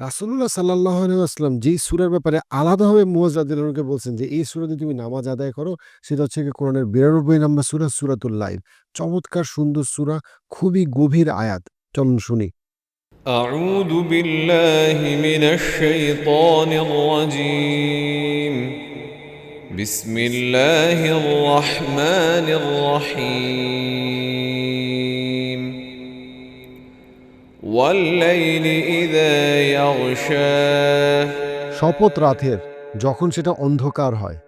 রাসূলুল্লাহ সাল্লাল্লাহু আলাইহি ওয়াসাল্লাম যেই সূরার ব্যাপারে আলাদাভাবে মুয়াজ রাদিয়াল্লাহু আনহুকে বলছেন যে এই সূরা দিয়ে তুমি নামাজ আদায় করো সেটা হচ্ছে গিয়ে কোরআনের 92 নম্বর সূরা সূরাতুল লাইল। চমৎকার সুন্দর সূরা, খুবই গভীর আয়াত। চলুন শুনি। أعوذ بالله من الشيطان الرجيم بسم الله الرحمن الرحيم শপথ রাতের যখন সেটা অন্ধকার হয়।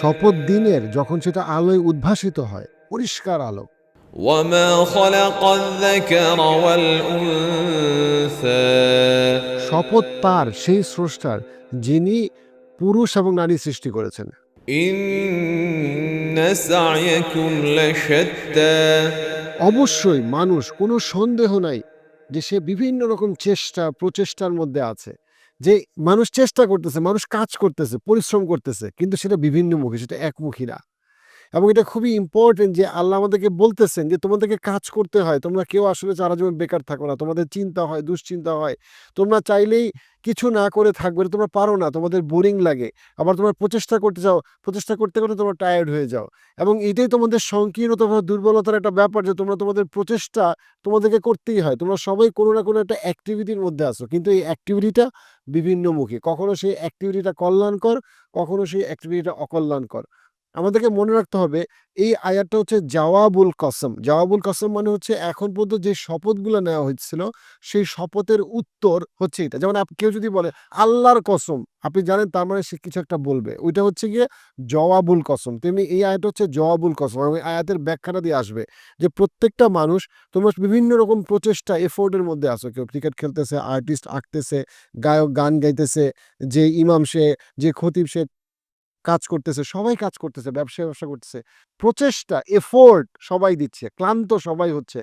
শপথ দিনের যখন সেটা আলোয় উদ্ভাসিত হয় পরিষ্কার আলো। শপথ তার সেই স্রষ্টার যিনি পুরুষ এবং নারী সৃষ্টি করেছেন। অবশ্যই মানুষ, কোনো সন্দেহ নাই যে সে বিভিন্ন রকম চেষ্টা, প্রচেষ্টার মধ্যে আছে। যে মানুষ চেষ্টা করতেছে, মানুষ কাজ করতেছে, পরিশ্রম করতেছে, কিন্তু সেটা বিভিন্নমুখী সেটা একমুখী না। এবং এটা খুবই ইম্পর্টেন্ট যে আল্লাহ আমাদেরকে বলতেছেন যে, তোমাদেরকে কাজ করতে হয়। তোমরা কেউ আসলে সারা জীবন বেকার থাকো না। তোমাদের চিন্তা হয়, দুশ্চিন্তা হয়। তোমরা চাইলেই কিছু না করে থাকবে তোমরা পারো না। তোমাদের বোরিং লাগে। আবার তোমরা প্রচেষ্টা করতে যাও। প্রচেষ্টা করতে করতে তোমরা টায়ার্ড হয়ে যাও। এবং এটাই তোমাদের সংকীর্ণতা বা দুর্বলতার একটা ব্যাপার যে, তোমরা তোমাদের প্রচেষ্টা তোমাদেরকে করতেই হয়। তোমরা সবাই কোনো না কোনো একটা অ্যাক্টিভিটির মধ্যে আসো কিন্তু এই অ্যাক্টিভিটিটা বিভিন্নমুখী। কখনো সেই অ্যাক্টিভিটিটা কল্যাণকর, কখনো সেই অ্যাক্টিভিটিটা অকল্যাণকর। আমাদেরকে মনে রাখতে হবে, এই আয়াতটা হচ্ছে জওয়াবুল কসম। জওয়াবুল কসম মানে হচ্ছে এখন পর্যন্ত যে শপথগুলো নেওয়া হয়েছিল, সেই শপথের উত্তর হচ্ছে এটা। যেমন কেউ যদি বলে আল্লাহর কসম, আপনি জানেন তার মানে সে কিছু একটা বলবে। ওইটা হচ্ছে গিয়ে জওয়াবুল কসম। তেমনি এই আয়াত হচ্ছে জওয়াবুল কসম এবং আয়াতের ব্যাখ্যাটা দিয়ে আসবে যে প্রত্যেকটা মানুষ, তোমরা বিভিন্ন রকম প্রচেষ্টা, এফোর্টের মধ্যে আসো কেউ ক্রিকেট খেলতেছে, আর্টিস্ট আঁকতেছে, গায়ক গান গাইতেছে, যে ইমাম সে, যে খতিব সে কাজ করতেছে সবাই কাজ করতেছে ব্যবসা ব্যবসা করতেছে। প্রচেষ্টা এফোর্ট সবাই দিচ্ছে ক্লান্ত সবাই হচ্ছে।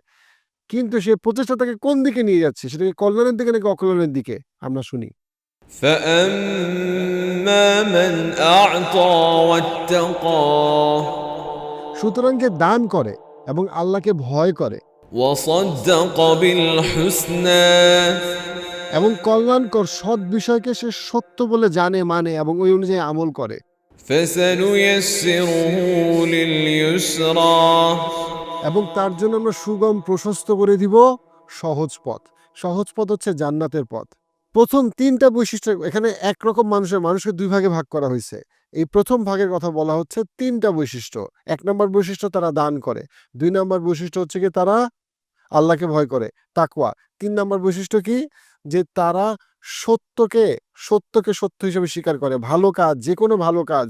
কিন্তু সে প্রচেষ্টা তাকে কোন দিকে নিয়ে যাচ্ছে? সেটাকে কল্যাণের দিকে নাকি অকল্যাণের দিকে আমরা শুনি? সুতরাং যে দান করে এবং আল্লাহকে ভয় করে এবং কল্যাণকর সৎ বিষয়কে সে সত্য বলে জানে মানে এবং ওই অনুযায়ী আমল করে। এবং তার জন্য আমরা সুগম প্রশস্ত করে দিব সহজ পথ। সহজ পথ হচ্ছে জান্নাতের পথ। প্রথম তিনটা বৈশিষ্ট্য, এখানে একরকম মানুষের, মানুষকে দুই ভাগে ভাগ করা হয়েছে। এই প্রথম ভাগের কথা বলা হচ্ছে তিনটা বৈশিষ্ট্য। এক নম্বর বৈশিষ্ট্য, তারা দান করে। দুই নম্বর বৈশিষ্ট্য হচ্ছে কি, তারা আল্লাহকে ভয় করে, তাকওয়া। তিন নম্বর বৈশিষ্ট্য কি, যে তারা সত্যকে সত্যকে সত্য হিসেবে স্বীকার করে। ভালো কাজ যে কোনো ভালো কাজ।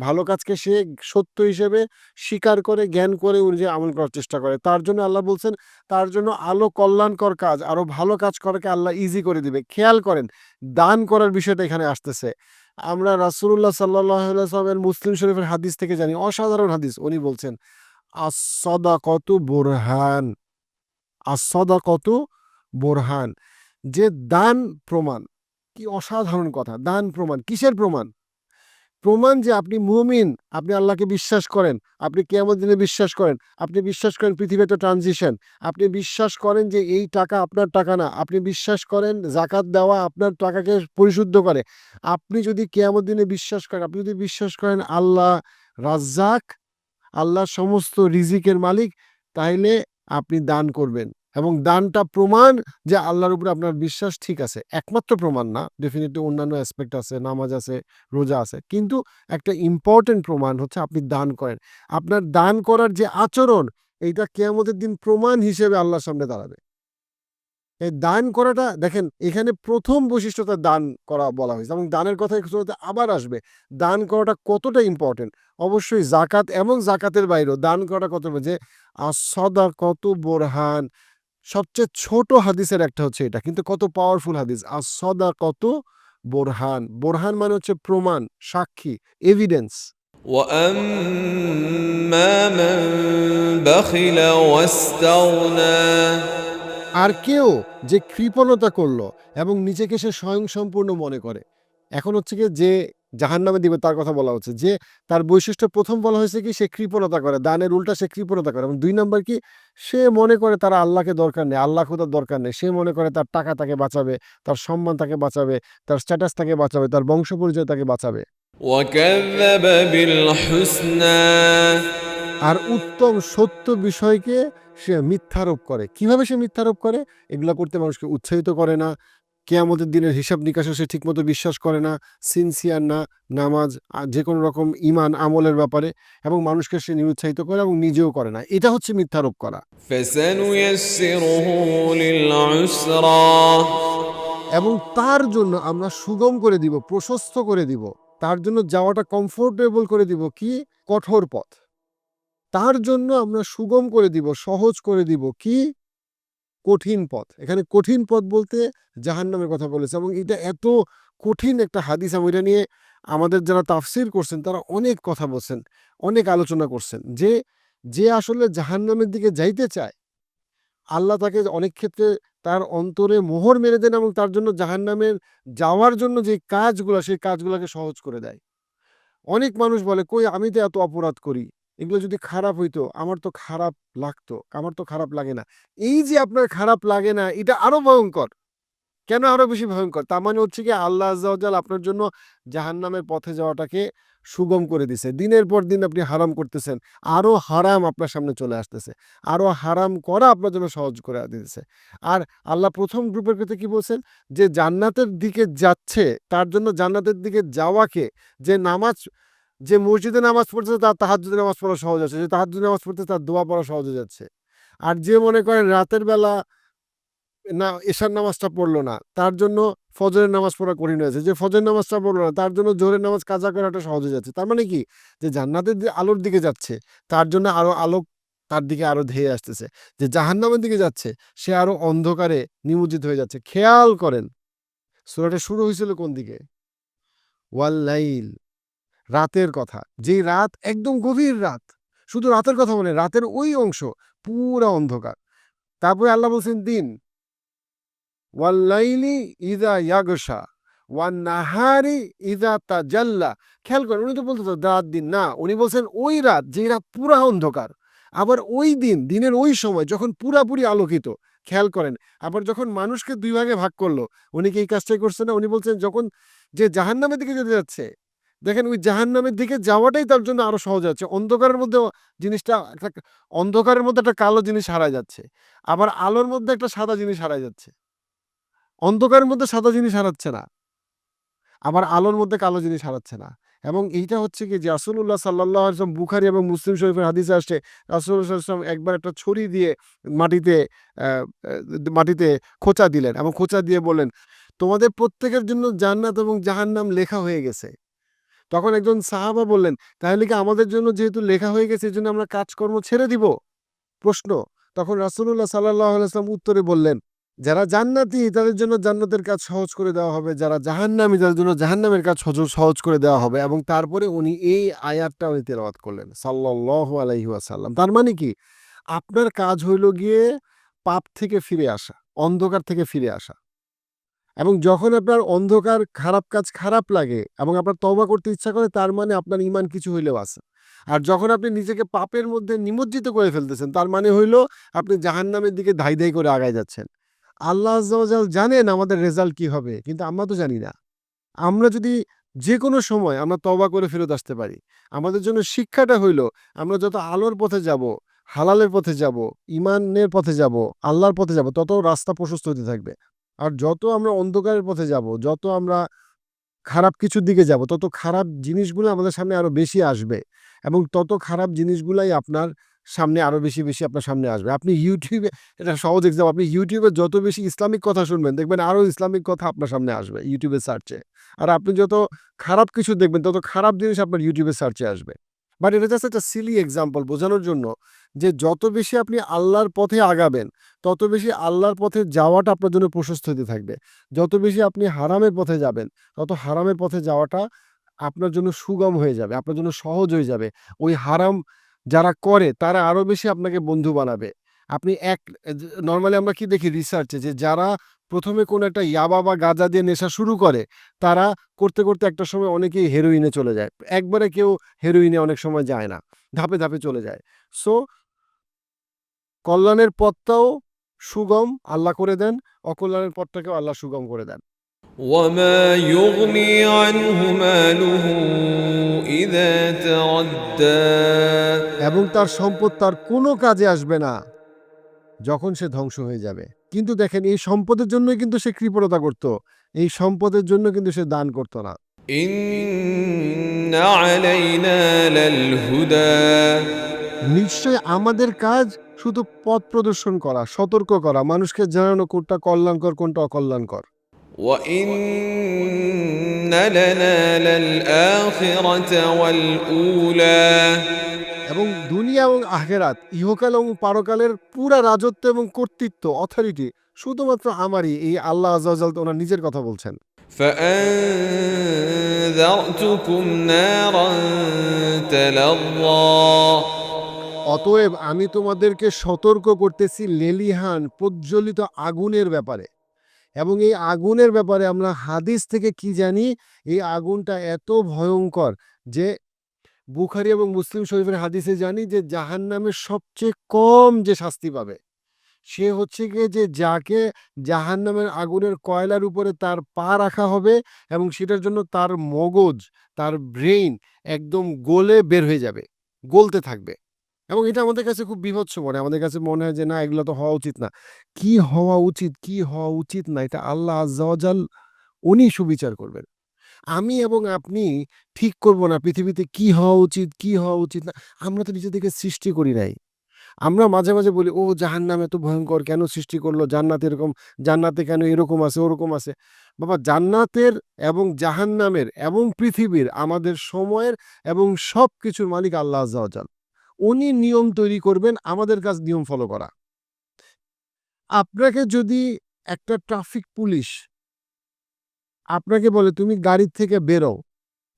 ভালো কাজকে সে সত্য হিসেবে স্বীকার করে, জ্ঞান করে অনুযায়ী আমল করার চেষ্টা করে। তার জন্য আল্লাহ বলছেন, তার জন্য আলো কল্যাণকর কাজ আরও ভালো কাজ করাকে আল্লাহ ইজি করে দিবে। খেয়াল করেন, দান করার বিষয়টা এখানে আসতেছে। আমরা রাসূলুল্লাহ সাল্লাল্লাহু আলাইহি মুসলিম শরীফের হাদিস থেকে জানি, অসাধারণ হাদিস। উনি বলছেন, আস-সাদাকাতু বুরহান। আস-সাদাকাতু বুরহান। যে দান প্রমাণ, কি অসাধারণ কথা, দান প্রমাণ, কিসের প্রমাণ? প্রমাণ যে আপনি মুমিন, আপনি আল্লাহকে বিশ্বাস করেন, আপনি কেমন দিনে বিশ্বাস করেন, আপনি বিশ্বাস করেন পৃথিবীতে ট্রানজিশন আপনি বিশ্বাস করেন যে এই টাকা আপনার টাকা না, আপনি বিশ্বাস করেন জাকাত দেওয়া আপনার টাকাকে পরিশুদ্ধ করে। আপনি যদি কেমন দিনে বিশ্বাস করেন, আপনি যদি বিশ্বাস করেন আল্লাহ রাজ্জাক, আল্লাহ সমস্ত রিজিকের মালিক, তাইলে আপনি দান করবেন। এবং দানটা প্রমাণ যে আল্লাহর উপরে আপনার বিশ্বাস ঠিক আছে। একমাত্র প্রমাণ না ডেফিনেটলি অন্যান্য অ্যাসপেক্ট আছে, নামাজ আছে, রোজা আছে। কিন্তু একটা ইম্পর্টেন্ট প্রমাণ হচ্ছে আপনি দান করেন। আপনার দান করার যে আচরণ, এইটা কেয়ামতের দিন প্রমাণ হিসেবে আল্লাহর সামনে দাঁড়াবে। এই দান করাটা, দেখেন, এখানে প্রথম বৈশিষ্ট্যটা দান করা বলা হয়েছে এবং দানের কথা একটু আবার আসবে। দান করাটা কতটা ইম্পর্টেন্ট অবশ্যই জাকাত এবং জাকাতের বাইরেও দান করাটা কত যে আসদা কত বোরহান সবচেয়ে ছোট হাদিসের একটা হচ্ছে এটা। কিন্তু কত পাওয়ারফুল হাদিস। আর সদা কত? বোরহান। বোরহান মানে হচ্ছে প্রমাণ সাক্ষী এভিডেন্স আর কেউ যে কৃপণতা করল এবং নিজেকে সে স্বয়ংসম্পূর্ণ মনে করে। এখন হচ্ছে কি যে জাহান নামে দিবে তার কথা বলা হচ্ছে। যে তার বৈশিষ্ট্য প্রথম বলা হয়েছে কি সে কৃপণতা করে। দানের উল্টা সে কৃপণতা করে। এবং দুই নম্বর কি সে মনে করে তার আল্লাহকে দরকার নেই আল্লাহ খোদার দরকার নেই। সে মনে করে তার টাকা তাকে বাঁচাবে তার সম্মান তাকে বাঁচাবে তার স্ট্যাটাস তাকে বাঁচাবে তার বংশ পরিচয় তাকে বাঁচাবে। আর উত্তম সত্য বিষয়কে সে মিথ্যারোপ করে। কীভাবে সে মিথ্যারোপ করে? এগুলা করতে মানুষকে উৎসাহিত করে না। কেয়ামতের দিনের হিসাব নিকাশে সে ঠিকমতো বিশ্বাস করে না, সিনসিয়ার না, নামাজ যে কোনো রকম ইমান আমলের ব্যাপারে এবং মানুষকে সে নিরুৎসাহিত করে এবং নিজেও করে না। এটা হচ্ছে মিথ্যারোপ করা। এবং তার জন্য আমরা সুগম করে দিব, প্রশস্ত করে দিব, তার জন্য যাওয়াটা কমফোর্টেবল করে দিব কি? কঠোর পথ। তার জন্য আমরা সুগম করে দিব, সহজ করে দিব কি? কঠিন পথ। এখানে কঠিন পথ বলতে জাহান্নামের কথা বলেছে এবং এটা এত কঠিন একটা হাদিস এবং এটা নিয়ে আমাদের যারা তাফসির করছেন তারা অনেক কথা বলছেন, অনেক আলোচনা করছেন যে যে আসলে জাহান্নামের দিকে যাইতে চায়, আল্লাহ তাকে অনেক ক্ষেত্রে তার অন্তরে মোহর মেরে দেন এবং তার জন্য জাহান্নামের যাওয়ার জন্য যে কাজগুলো, সেই কাজগুলোকে সহজ করে দেয়। অনেক মানুষ বলে, কই, আমি তো এত অপরাধ করি। এগুলো যদি খারাপ হইতো, আমার তো খারাপ লাগতো, আমার তো খারাপ লাগে না। এই যে আপনার খারাপ লাগে না, এটা আরও ভয়ঙ্কর কেন আরও বেশি ভয়ঙ্কর তার মানে হচ্ছে কি, আল্লাহ আজ্জাওয়াজাল আপনার জন্য জাহান্নামের পথে যাওয়াটাকে সুগম করে দিছে। দিনের পর দিন আপনি হারাম করতেছেন, আরও হারাম আপনার সামনে চলে আসতেছে। আরও হারাম করা আপনার জন্য সহজ করে দিতেছে। আর আল্লাহ প্রথম গ্রুপের ক্ষেত্রে কি বলছেন? যে জান্নাতের দিকে যাচ্ছে, তার জন্য জান্নাতের দিকে যাওয়াকে যে নামাজ যে মসজিদে নামাজ পড়তেছে, তার তাহাজ্জুদে নামাজ পড়া সহজ আছে। যে তাহাজ্জুদে নামাজ পড়তে তার দোয়া পড়া সহজ হয়ে যাচ্ছে। আর যে মনে করেন রাতের বেলা না, এশার নামাজটা পড়ল না, তার জন্য ফজরের নামাজ পড়া কঠিন হয়েছে যে ফজরের নামাজটা পড়ল না, তার জন্য জোরের নামাজ কাজা করাটা সহজ হয়ে যাচ্ছে। তার মানে কি? যে জান্নাতের যে আলোর দিকে যাচ্ছে, তার জন্য আরও আলোক তার দিকে আরও ধেয়ে আসতেছে। যে জাহান্নামের দিকে যাচ্ছে, সে আরও অন্ধকারে নিমজ্জিত হয়ে যাচ্ছে। খেয়াল করেন, সুরাটা শুরু হয়েছিল কোন দিকে? ওয়াল্লাইল রাতের কথা। যেই রাত একদম গভীর রাত। শুধু রাতের কথা বলে রাতের ওই অংশ পুরা অন্ধকার। তারপরে আল্লাহ বলছেন, দিন। ওয়াল্লাইলি ইদা ইয়াগসা ওয়ান নাহারি ইদা তাজাল্লা। খেয়াল করেন, উনি তো বলতে রাত, দিন। না, উনি বলছেন, ওই রাত যে রাত পুরা অন্ধকার। আবার ওই দিন, দিনের ওই সময় যখন পুরাপুরি আলোকিত। খেয়াল করেন, আবার যখন মানুষকে দুই ভাগে ভাগ করল, উনি কি এই কাজটাই করছে না? উনি বলছেন, যখন যে জাহান্নামের দিকে যেতে যাচ্ছে দেখেন ওই জাহান্নামের দিকে যাওয়াটাই তার জন্য আরও সহজ আছে অন্ধকারের মধ্যে জিনিসটা একটা অন্ধকারের মধ্যে একটা কালো জিনিস হারায় যাচ্ছে। আবার আলোর মধ্যে একটা সাদা জিনিস হারায় যাচ্ছে। অন্ধকারের মধ্যে সাদা জিনিস হারাচ্ছে না। আবার আলোর মধ্যে কালো জিনিস হারাচ্ছে না। এবং এইটা হচ্ছে কি যে রাসুল্লাহ সাল্লাহ আসলাম বুখারি এবং মুসলিম শরীফের হাদিসে আসছে রাসুল্লাহাম একবার একটা ছড়ি দিয়ে মাটিতে মাটিতে খোঁচা দিলেন এবং খোঁচা দিয়ে বললেন, তোমাদের প্রত্যেকের জন্য জান্নাত এবং জাহান্নাম লেখা হয়ে গেছে। তখন একজন সাহাবা বললেন, তাহলে কি আমাদের জন্য যেহেতু লেখা হয়ে গেছে এই জন্য আমরা কাজকর্ম ছেড়ে দিব? প্রশ্ন। তখন রাসুল্লাহ সাল্লাহ আলাইসলাম উত্তরে বললেন, যারা জান্নাতি, তাদের জন্য জান্নাতের কাজ সহজ করে দেওয়া হবে। যারা জাহান্নামি, তাদের জন্য জাহান্নামের কাজ সহজ করে দেওয়া হবে। এবং তারপরে উনি এই আয়াতটা উনি তেলাওয়াত করলেন, সাল্লাল্লাহু আলাইহি ওয়াসাল্লাম। তার মানে কি? আপনার কাজ হইল গিয়ে পাপ থেকে ফিরে আসা, অন্ধকার থেকে ফিরে আসা। এবং যখন আপনার অন্ধকার, খারাপ কাজ খারাপ লাগে এবং আপনার তবা করতে ইচ্ছা করে, তার মানে আপনার ইমান কিছু হইলেও আছে। আর যখন আপনি নিজেকে পাপের মধ্যে নিমজ্জিত করে ফেলতেছেন, তার মানে হইল আপনি জাহান্নামের দিকে ধাই ধাই করে আগায় যাচ্ছেন। আল্লাহ আজ্জাওয়াজাল জানেন আমাদের রেজাল্ট কি হবে, কিন্তু আমরা তো জানি না। আমরা যদি যে কোনো সময় আমরা তবা করে ফেরত আসতে পারি, আমাদের জন্য শিক্ষাটা হইল আমরা যত আলোর পথে যাব, হালালের পথে যাব ইমানের পথে যাব, আল্লাহর পথে যাব, তত রাস্তা প্রশস্ত হতে থাকবে। আর যত আমরা অন্ধকারের পথে যাব, যত আমরা খারাপ কিছুর দিকে যাব, তত খারাপ জিনিসগুলো আমাদের সামনে আরও বেশি আসবে এবং তত খারাপ জিনিসগুলাই আপনার সামনে আরও বেশি বেশি আপনার সামনে আসবে। আপনি ইউটিউবে এটা সহজ এক্সাম আপনি ইউটিউবে যত বেশি ইসলামিক কথা শুনবেন, দেখবেন আরও ইসলামিক কথা আপনার সামনে আসবে ইউটিউবে সার্চে আর আপনি যত খারাপ কিছু দেখবেন, তত খারাপ জিনিস আপনার ইউটিউবে সার্চে আসবে। বাট এটা জাস্ট একটা সিলি এক্সাম্পল বোঝানোর জন্য যে যত বেশি আপনি আল্লাহর পথে আগাবেন, তত বেশি আল্লাহর পথে যাওয়াটা আপনার জন্য প্রশস্ত হতে থাকবে। যত বেশি আপনি হারামের পথে যাবেন, তত হারামের পথে যাওয়াটা আপনার জন্য সুগম হয়ে যাবে, আপনার জন্য সহজ হয়ে যাবে। ওই হারাম যারা করে, তারা আরও বেশি আপনাকে বন্ধু বানাবে। আপনি এক নর্মালি আমরা কি দেখি রিসার্চে যে যারা প্রথমে কোন একটা ইয়াবা বা গাঁজা দিয়ে নেশা শুরু করে তারা করতে করতে একটা সময় অনেকেই হেরোইনে চলে যায় একবারে কেউ হেরোইনে অনেক সময় যায় না ধাপে ধাপে চলে যায় সো কল্যাণের পথটাও সুগম আল্লাহ করে দেন অকল্যাণের পথটাকেও আল্লাহ সুগম করে দেন وما يغني عنه ماله إذا تردى এবং তার সম্পদ তার কোনো কাজে আসবে না যখন সে ধ্বংস হয়ে যাবে কিন্তু দেখেন এই সম্পদের জন্যই কিন্তু সে কৃপণতা করত। এই সম্পদের জন্য কিন্তু সে দান করত না। নিশ্চয় আমাদের কাজ শুধু পথ প্রদর্শন করা সতর্ক করা মানুষকে জানানো কোনটা কল্যাণকর কোনটা অকল্যাণকর। وإن لنا للآخرة والأولى এবং দুনিয়া এবং আখেরাত ইহকাল এবং পারকালের পুরা রাজত্ব এবং কর্তৃত্ব অথরিটি শুধুমাত্র আমারই এই আল্লাহ আজাল ওনার নিজের কথা বলছেন فأنذرتكم نارا تلظى অতএব আমি তোমাদেরকে সতর্ক করতেছি লেলিহান প্রজ্বলিত আগুনের ব্যাপারে এবং এই আগুনের ব্যাপারে আমরা হাদিস থেকে কি জানি, এই আগুনটা এত ভয়ঙ্কর যে বুখারি এবং মুসলিম শরীফের হাদিসে জানি যে জাহান জাহান্নামের সবচেয়ে কম যে শাস্তি পাবে, সে হচ্ছে গিয়ে যে যাকে জাহান্নামের আগুনের কয়লার উপরে তার পা রাখা হবে এবং সেটার জন্য তার মগজ, তার ব্রেইন একদম গলে বের হয়ে যাবে, গলতে থাকবে। এবং এটা আমাদের কাছে খুব বিভৎস মনে আমাদের কাছে মনে হয় যে, না, এগুলো তো হওয়া উচিত না। কি হওয়া উচিত, কি হওয়া উচিত না, এটা আল্লাহ আজ্জাওয়াজাল উনি সুবিচার করবেন। আমি এবং আপনি ঠিক করব না পৃথিবীতে কি হওয়া উচিত, কি হওয়া উচিত না, আমরা তো নিজেদেরকে সৃষ্টি করি নাই। আমরা মাঝে মাঝে বলি, ও, জাহান্নাম এত ভয়ঙ্কর কেন সৃষ্টি করল? জান্নাত এরকম, জান্নাতে কেন এরকম আছে, ওরকম আছে? বাবা, জান্নাতের এবং জাহান্নামের এবং পৃথিবীর আমাদের সময়ের এবং সব কিছুর মালিক আল্লাহ আজ্জাওয়াজাল উনি নিয়ম তৈরি করবেন, আমাদের কাজ নিয়ম ফলো করা। আপনাকে যদি একটা ট্রাফিক পুলিশ আপনাকে বলে, তুমি গাড়ির থেকে বেরো।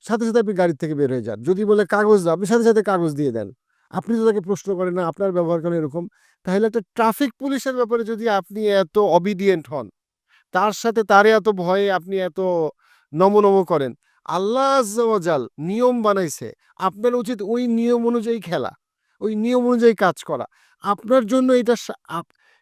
সাথে সাথে আপনি গাড়ির থেকে বের হয়ে যান। যদি বলে, কাগজ দাও, আপনি সাথে সাথে কাগজ দিয়ে দেন। আপনি তো তাকে প্রশ্ন করেন, না, আপনার ব্যবহার করেন এরকম? তাহলে একটা ট্রাফিক পুলিশের ব্যাপারে যদি আপনি এত অবিডিয়েন্ট হন, তার সাথে তারে এত ভয়ে আপনি এত নম নম করেন, আল্লাহ নিয়ম বানাইছে। আপনার উচিত ওই নিয়ম অনুযায়ী খেলা। ওই নিয়ম অনুযায়ী কাজ করা। আপনার জন্য এটা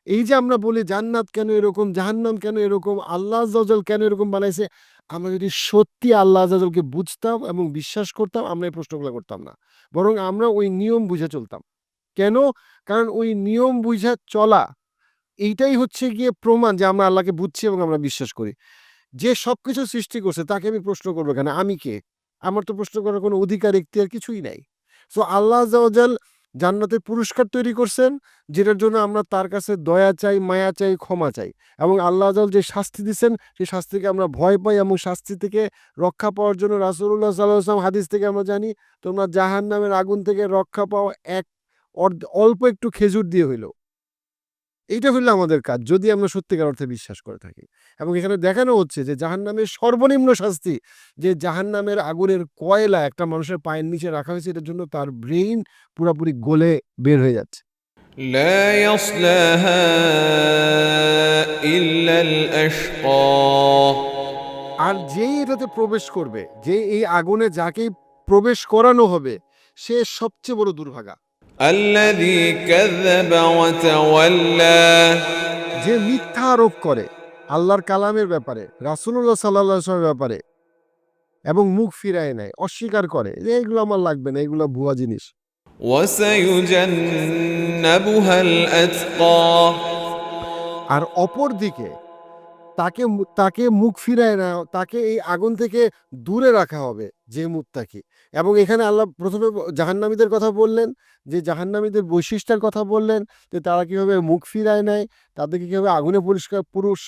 এই যে আমরা বলি জান্নাত কেন এরকম, জাহান্নাম কেন এরকম, আল্লাহ আজ্জাওয়াজাল কেন এরকম বানাইছে, আমরা যদি সত্যি আল্লাহ আজ্জাওয়াজালকে বুঝতাম এবং বিশ্বাস করতাম, আমরা এই প্রশ্নগুলো করতাম না। বরং আমরা ওই নিয়ম বুঝে চলতাম। কেন? কারণ ওই নিয়ম বুঝে চলা, এইটাই হচ্ছে গিয়ে প্রমাণ যে আমরা আল্লাহকে বুঝছি এবং আমরা বিশ্বাস করি। যে সবকিছু সৃষ্টি করছে, তাকে আমি প্রশ্ন করব কেন? আমি কে? আমার তো প্রশ্ন করার কোনো অধিকার এখতিয়ার কিছুই নাই। সো আল্লাহ জান্নাতের পুরস্কার তৈরি করছেন, যেটার জন্য আমরা তার কাছে দয়া চাই, মায়া চাই, ক্ষমা চাই এবং আল্লাহ আজল যে শাস্তি দিচ্ছেন সেই শাস্তিকে আমরা ভয় পাই এবং শাস্তি থেকে রক্ষা পাওয়ার জন্য রাসুল্লাহ সাল্লাম হাদিস থেকে আমরা জানি, তোমরা জাহান নামের আগুন থেকে রক্ষা পাওয়া এক অল্প একটু খেজুর দিয়ে হইল। এইটা হইলো আমাদের কাজ যদি আমরা সত্যিকার অর্থে বিশ্বাস করে থাকি এবং এখানে দেখানো হচ্ছে যে জাহান্নামের সর্বনিম্ন শাস্তি যে জাহান্নামের আগুনের কয়লা একটা মানুষের পায়ের নিচে রাখা হয়েছে এটার জন্য তার ব্রেইন পুরোপুরি গলে বের হয়ে যাচ্ছে لا يصلاها إلا الأشقى আর যেই এটাতে প্রবেশ করবে যে এই আগুনে যাকেই প্রবেশ করানো হবে সে সবচেয়ে বড় দুর্ভাগা الذي كذب وتولى যে মিথ্যা আরোপ করে আল্লাহর কালামের ব্যাপারে রাসুল্লাহ সাল্লাহ ব্যাপারে এবং মুখ ফিরায় নেয় অস্বীকার করে যে এগুলো আমার লাগবে না এগুলো ভুয়া জিনিস وسيجنبها الأتقى আর অপর দিকে তাকে মু- তাকে মুখ ফিরায় না তাকে এই আগুন থেকে দূরে রাখা হবে যে মুত্তাকি এবং এখানে আল্লাহ প্রথমে জাহান্নামীদের কথা বললেন, যে জাহান্নামীদের বৈশিষ্ট্যের কথা বললেন, যে তারা কীভাবে মুখ ফিরায় নেয়, তাদেরকে কীভাবে আগুনে পরিষ্কার, পুরুষ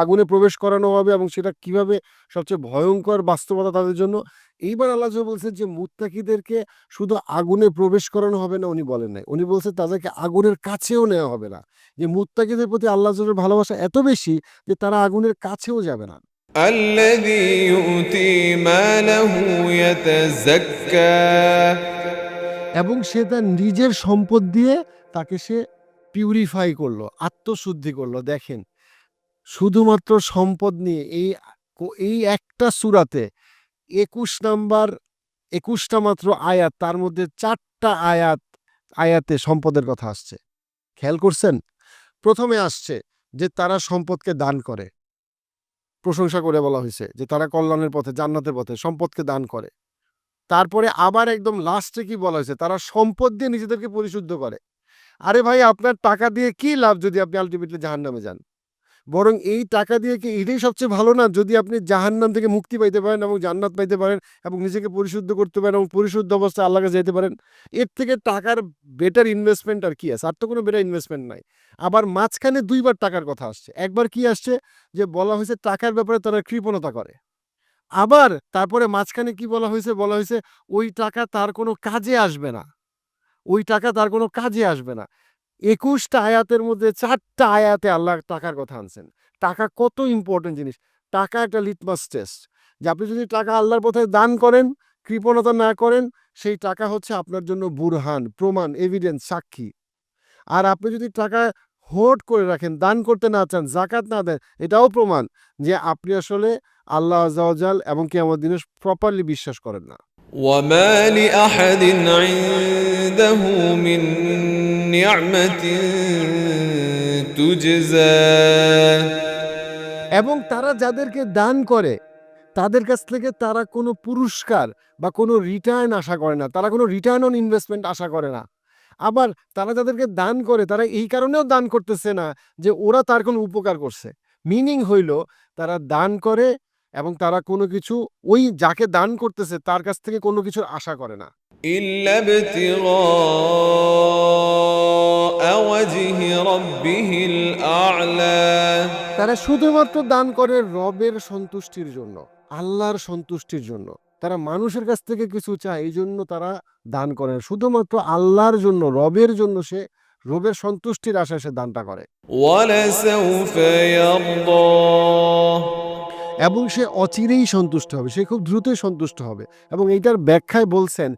আগুনে প্রবেশ করানো হবে এবং সেটা কীভাবে সবচেয়ে ভয়ঙ্কর বাস্তবতা তাদের জন্য। এইবার আল্লাহ বলছেন যে মুত্তাকিদেরকে শুধু আগুনে প্রবেশ করানো হবে না, উনি বলেন নাই। উনি বলছেন তাদেরকে আগুনের কাছেও নেওয়া হবে না। যে মুত্তাকিদের প্রতি আল্লাহ ভালোবাসা এত বেশি, যে তারা আগুনের কাছেও যাবে না। الذي يؤتي ماله يتزكى এবং সে তার নিজের সম্পদ দিয়ে তাকে সে পিউরিফাই করলো আত্মশুদ্ধি করলো দেখেন শুধুমাত্র সম্পদ নিয়ে এই এই একটা সুরাতে একুশ নাম্বার একুশটা মাত্র আয়াত তার মধ্যে চারটা আয়াত আয়াতে সম্পদের কথা আসছে খেয়াল করছেন প্রথমে আসছে যে তারা সম্পদকে দান করে প্রশংসা করে বলা হয়েছে যে তারা কল্যাণের পথে, জান্নাতের পথে সম্পদকে দান করে। তারপরে আবার একদম লাস্টে কি বলা হয়েছে? তারা সম্পদ দিয়ে নিজেদেরকে পরিশুদ্ধ করে। আরে ভাই, আপনার টাকা দিয়ে কি লাভ যদি আপনি আলটিমেটলি জাহান্নামে যান? বরং এই টাকা দিয়ে কি এটাই সবচেয়ে ভালো না? যদি আপনি জাহান্নাম থেকে মুক্তি পাইতে পারেন এবং জান্নাত পাইতে পারেন এবং নিজেকে পরিশুদ্ধ করতে পারেন এবং পরিশুদ্ধ অবস্থায় আল্লাহকে যেতে পারেন, এর থেকে টাকার বেটার ইনভেস্টমেন্ট আর কি আছে? আর তো কোনো বেটার ইনভেস্টমেন্ট নাই। আবার মাঝখানে দুইবার টাকার কথা আসছে। একবার কি আসছে? যে বলা হয়েছে টাকার ব্যাপারে তারা কৃপণতা করে। আবার তারপরে মাঝখানে কি বলা হয়েছে? বলা হয়েছে, ওই টাকা তার কোনো কাজে আসবে না। ওই টাকা তার কোনো কাজে আসবে না। একুশটা আয়াতের মধ্যে চারটা আয়াতে আল্লাহ টাকার কথা আনছেন। টাকা কত ইম্পর্টেন্ট জিনিস। টাকা একটা লিটমাস টেস্ট যে আপনি যদি টাকা আল্লাহর পথে দান করেন, কৃপণতা না করেন, সেই টাকা হচ্ছে আপনার জন্য বুরহান, প্রমাণ এভিডেন্স সাক্ষী। আর আপনি যদি টাকা হোট করে রাখেন, দান করতে না চান জাকাত না দেন, এটাও প্রমাণ যে আপনি আসলে আল্লাহ আজাল এবং কি আমার দিনে প্রপারলি বিশ্বাস করেন না। وما لأحد عنده من نعمة تجزى এবং তারা যাদেরকে দান করে তাদের কাছ থেকে তারা কোনো পুরস্কার বা কোনো রিটার্ন আশা করে না তারা কোনো রিটার্ন অন ইনভেস্টমেন্ট আশা করে না আবার তারা যাদেরকে দান করে তারা এই কারণেও দান করতেছে না যে ওরা তার কোনো উপকার করছে মিনিং হইল তারা দান করে এবং তারা কোনো কিছু ওই যাকে দান করতেছে তার কাছ থেকে কোনো কিছুর আশা করে না। তারা শুধুমাত্র দান করে রবের সন্তুষ্টির জন্য আল্লাহর সন্তুষ্টির জন্য। তারা মানুষের কাছ থেকে কিছু চায় এই জন্য তারা দান করে শুধুমাত্র আল্লাহর জন্য রবের জন্য সে রবের সন্তুষ্টির আশায় সে দানটা করে। এবং সে অচিরেই সন্তুষ্ট হবে, সে খুব দ্রুতই সন্তুষ্ট হবে। এবং এইটার ব্যাখ্যায় বলছেন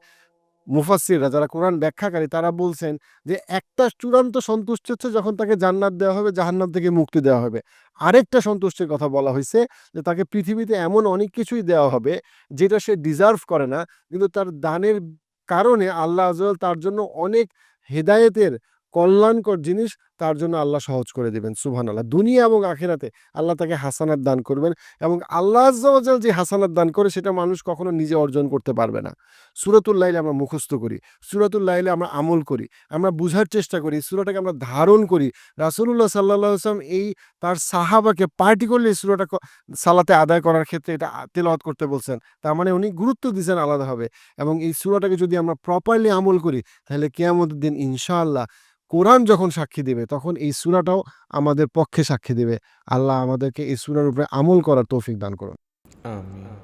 মুফাসসিররা, যারা কোরআন ব্যাখ্যাকারী, তারা বলছেন যে একটা চূড়ান্ত সন্তুষ্ট হচ্ছে যখন তাকে জান্নাত দেওয়া হবে, জাহান্নাম থেকে মুক্তি দেওয়া হবে। আরেকটা সন্তুষ্টির কথা বলা হয়েছে যে তাকে পৃথিবীতে এমন অনেক কিছুই দেওয়া হবে যেটা সে ডিজার্ভ করে না, কিন্তু তার দানের কারণে আল্লাহ আজল তার জন্য অনেক হেদায়েতের কল্যাণকর জিনিস তার জন্য আল্লাহ সহজ করে দেবেন সুবহান আল্লাহ দুনিয়া এবং আখেরাতে আল্লাহ তাকে হাসানাত দান করবেন এবং আল্লাহ আজ্জাওয়াজাল যে হাসানাত দান করে সেটা মানুষ কখনো নিজে অর্জন করতে পারবে না। সুরাতুল লাইলে আমরা মুখস্থ করি, সুরাতুল লাইলে আমরা আমল করি, আমরা বুঝার চেষ্টা করি সুরাটাকে আমরা ধারণ করি। রাসুল্লাহ সাল্লাহ আসলাম এই তার সাহাবাকে পার্টিকুলারলি সুরাটা সালাতে আদায় করার ক্ষেত্রে এটা তেলাওয়াত করতে বলছেন। তার মানে উনি গুরুত্ব দিয়েছেন আলাদাভাবে এবং এই সুরাটাকে যদি আমরা প্রপারলি আমল করি, তাহলে কেয়ামতের দিন ইনশাআল্লাহ কোরআন যখন সাক্ষী দেবে তখন এই সুরাটাও আমাদের পক্ষে সাক্ষী দেবে। আল্লাহ আমাদেরকে এই সুরার উপরে আমল করার তৌফিক দান করুন। আমিন।